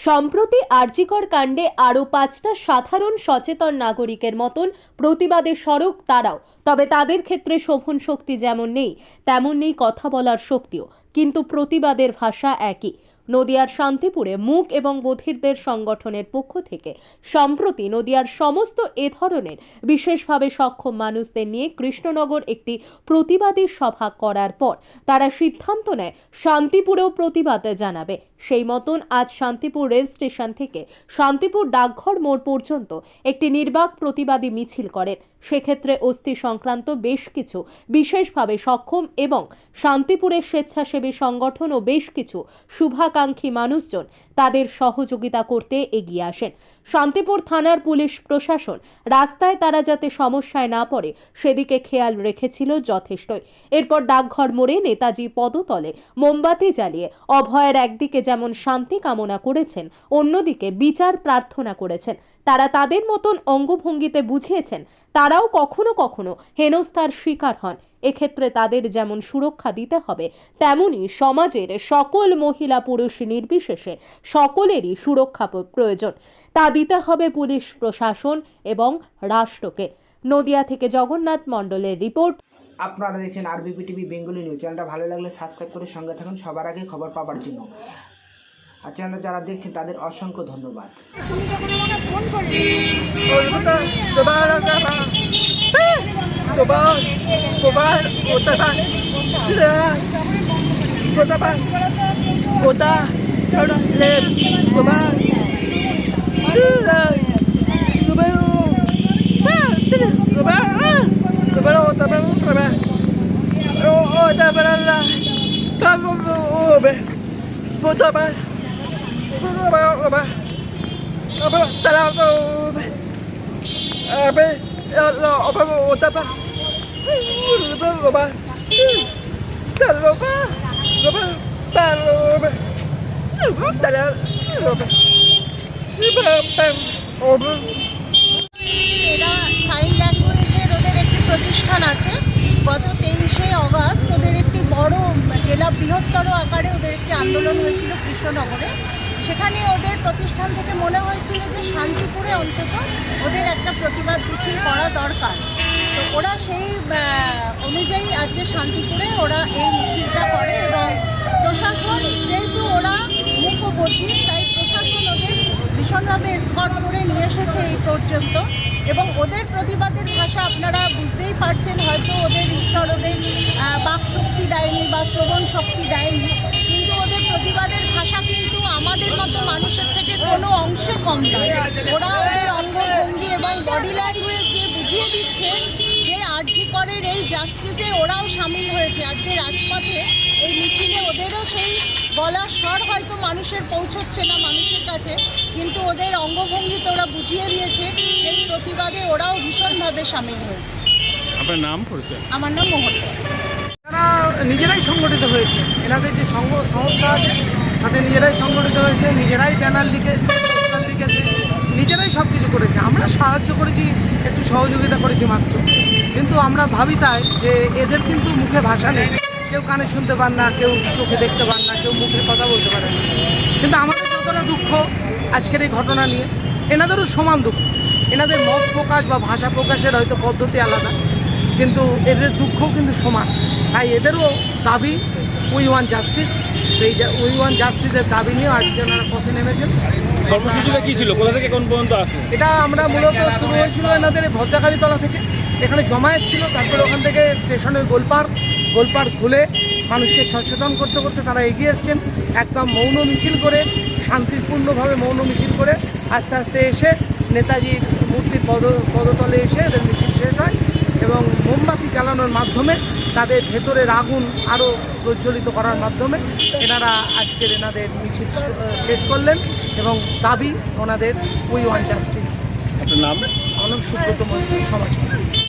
সম্প্রতি আর্জিকর কাণ্ডে আরও পাঁচটা সাধারণ সচেতন নাগরিকের মতন প্রতিবাদে সড়ক তারাও। তবে তাদের ক্ষেত্রে শোভন শক্তি যেমন নেই, তেমন নেই কথা বলার শক্তিও। কিন্তু প্রতিবাদের ভাষা একই। নদিয়ার শান্তিপুরে মুখ এবং বধিরদের সংগঠনের পক্ষ থেকে সম্প্রতি নদিয়ার সমস্ত এ ধরনের বিশেষভাবে সক্ষম মানুষদের নিয়ে কৃষ্ণনগর একটি প্রতিবাদী সভা করার পর তারা সিদ্ধান্ত নেয় শান্তিপুরেও প্রতিবাদ জানাবে। সেই মতন আজ শান্তিপুর রেল স্টেশন থেকে শান্তিপুর ডাকঘর মোড় পর্যন্ত একটি নির্বাক প্রতিবাদী মিছিল করেন। সেক্ষেত্রে অস্থি সংক্রান্ত বেশ কিছু বিশেষভাবে সক্ষম এবং শান্তিপুরের স্বেচ্ছাসেবী সংগঠন ও বেশ কিছু শুভাকাঙ্ক্ষী মানুষজন তাদের সহযোগিতা করতে এগিয়ে আসেন। শান্তিপুর থানার পুলিশ প্রশাসন রাস্তায় তারা যাতে সমস্যায় না পড়ে, সেদিকে খেয়াল রেখেছিল যথেষ্টই। এরপর ডাকঘর মোড়ে নেতাজি পদতলে মোমবাতি জ্বালিয়ে অভয়ের একদিকে যেমন শান্তি কামনা করেছেন, অন্যদিকে বিচার প্রার্থনা করেছেন। তারা তাদের মতন অঙ্গভঙ্গিতে বুঝিয়েছেন, তারাও কখনো কখনো হেনস্থার শিকার হন। এক্ষেত্রে তাদের যেমন সুরক্ষা দিতে হবে তেমনি সমাজের সকল মহিলা পুরুষ নির্বিশেষে সকলেরই সুরক্ষা প্রয়োজন। তা দিতে হবে পুলিশ প্রশাসন এবং রাষ্ট্রকে। নদিয়া থেকে জগন্নাথ মণ্ডলের রিপোর্ট। আপনারা দেখছেন আরবিপি টিভি বেঙ্গলি নিউজ। চ্যানেলটা ভালো লাগলে সাবস্ক্রাইব করে সঙ্গে থাকুন সবার আগে খবর পাওয়ার জন্য। আর চ্যানেল যারা দেখছেন তাদের অসংখ্য ধন্যবাদ। của ba của ba của ta ba đưa à của ta ba của ta đâu lên của ba. Đưa à của ba đâu ba đưa của ba à. Của ba đâu ta ba đưa ba. Oh oh ta ba là Cobal, Cobal, Cotaban, Cotaban, Cota, Lem, ba. Của ba của ba. Cotaban, ba Cotaban, à, ờ, ba Cotaban, Cotaban, Cotaban, Cotaban, Cotaban, ba. এরা sign ল্যাঙ্গুয়েজের ওদের একটি প্রতিষ্ঠান আছে। গত তেইশে August ওদের একটি বড় জেলা বৃহত্তর আকারে ওদের একটি আন্দোলন হয়েছিল কৃষ্ণনগরে। সেখানে ওদের প্রতিষ্ঠান থেকে মনে হয়েছিল যে শান্তিপুরে অন্তত ওদের একটা প্রতিবাদ মিছিল করা দরকার। ওরা সেই অনুযায়ী আজকে শান্তিপুরে ওরা এই মিছিলটা করে এবং প্রশাসন, যেহেতু ওরা মুখবধী তাই প্রশাসন ওদের ভীষণভাবে স্কট করে নিয়ে এসেছে এই পর্যন্ত। এবং ওদের প্রতিবাদের ভাষা আপনারা বুঝতেই পারছেন, হয়তো ওদের ঈশ্বর ওদের বাক শক্তি দেয়নি বা শ্রবণ শক্তি দেয়নি। কিন্তু ওদের প্রতিবাদের ভাষা কিন্তু আমাদের মতো মানুষের থেকে কোনো অংশে কম নয়। ওরা ওদের অঙ্গভঙ্গি এবং বডি ল্যাঙ্গুয়েজ দিয়ে বুঝিয়ে দিচ্ছে যে আরজি করের এই জাস্টিসে ওরাও সামিল হয়েছে। আজকে রাজপথে এই মিছিলে ওদেরও সেই গলার স্বর হয়তো মানুষের পৌঁছচ্ছে না মানুষের কাছে কিন্তু ওদের অঙ্গভঙ্গিতে ওরা বুঝিয়ে দিয়েছে এই প্রতিবাদে ওরাও ভীষণভাবে সামিল হয়েছে। আপনার নাম পরিচয়? আমার নাম মোহন। তারা নিজেরাই সংগঠিত হয়েছে। এনাদের যে সংঘ সংস্থা আছে তাদের নিজেরাই সংগঠিত হয়েছে নিজেরাই ব্যানার লিখেছে লিখেছে নিজেরাই সব কিছু করেছে। আমরা সাহায্য করেছি, একটু সহযোগিতা করেছি মাত্র। কিন্তু আমরা ভাবি তাই যে এদের কিন্তু মুখে ভাষা নেই। কেউ কানে শুনতে পান না, কেউ চোখে দেখতে পান না, কেউ মুখে কথা বলতে পারে না। কিন্তু আমাদের যতটা দুঃখ আজকের এই ঘটনা নিয়ে, এনাদেরও সমান দুঃখ। এনাদের মত প্রকাশ বা ভাষা প্রকাশের হয়তো পদ্ধতি আলাদা, কিন্তু এদের দুঃখও কিন্তু সমান। তাই এদেরও দাবি উই ওয়ান জাস্টিস এই উই ওয়ান জাস্টিসের দাবি নিয়ে আজকে ওনারা পথে নেমেছেন। কর্মসূচিটা কি ছিল? কোথা থেকে কোন পর্যন্ত আসে? এটা আমরা মূলত শুরু হয়েছিল এনাদের ভদ্রাকালীতলা থেকে। এখানে জমায়েত ছিল তারপরে ওখান থেকে স্টেশনের গোলপার গোলপার খুলে মানুষকে সচেতন করতে করতে তারা এগিয়ে এসছেন। একদম মৌন মিছিল করে শান্তিপূর্ণভাবে মৌন মিছিল করে আস্তে আস্তে এসে নেতাজির মূর্তির পদ পদতলে এসে এদের মিছিল শেষ হয় এবং মোমবাতি জ্বালানোর মাধ্যমে তাদের ভেতরের আগুন আরও প্রজ্বলিত করার মাধ্যমে এনারা আজকের এনাদের মিছিল শেষ করলেন এবং দাবি ওনাদের উই ওয়ান জাস্টিস। নাম? অনেক সুব্রত মন্ত্রী সমাজ